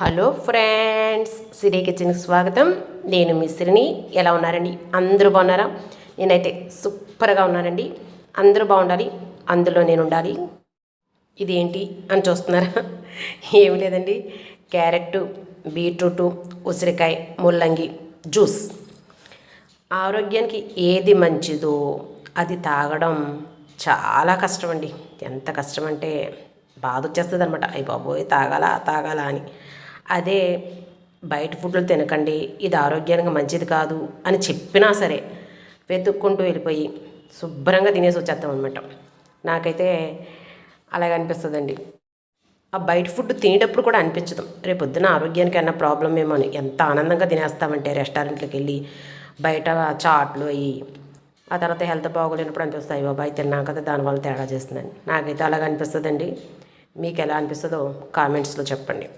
Hello friends సిరి కిచెన్కి స్వాగతం. నేను మిశ్రిని ఎలా ఉన్నారండి? అందరూ బాగున్నారా? నేనైతే సూపర్గా ఉన్నానండి. అందరూ బాగుండాలి. అందులో నేను ఉండాలి ఇదేంటి అని చూస్తున్నారా? ఏమి లేదండి. క్యారెట్ బీట్రూటు ఉసిరికాయ ముల్లంగి జ్యూస్. ఆరోగ్యానికి ఏది మంచిదో అది తాగడం చాలా కష్టం అండి ఎంత కష్టం అంటే బాధ వచ్చేస్తుంది అనమాట అయ్యి బాబోయ్ తాగాలా తాగాలా అని. అదే బయట ఫుడ్లు తినకండి ఇది ఆరోగ్యానికి మంచిది కాదు అని చెప్పినా సరే వెతుక్కుంటూ వెళ్ళిపోయి శుభ్రంగా తినేసి వచ్చేద్దాం అనమాట నాకైతే అలాగే అనిపిస్తుందండి. ఆ బయట ఫుడ్ తినేటప్పుడు కూడా అనిపించదు. రేపు పొద్దున ఆరోగ్యానికి అన్న ప్రాబ్లం ఏమో అని ఎంత ఆనందంగా తినేస్తామంటే రెస్టారెంట్లకు వెళ్ళి బయట చాట్లు అయ్యి ఆ తర్వాత హెల్త్ బాగోలేనప్పుడు అనిపిస్తాయి బాబాయ్ తిన్నాం కదా దానివల్ల తేడా చేస్తుందని. నాకైతే అలాగ అనిపిస్తుందండి. మీకు ఎలా అనిపిస్తుందో కామెంట్స్లో చెప్పండి.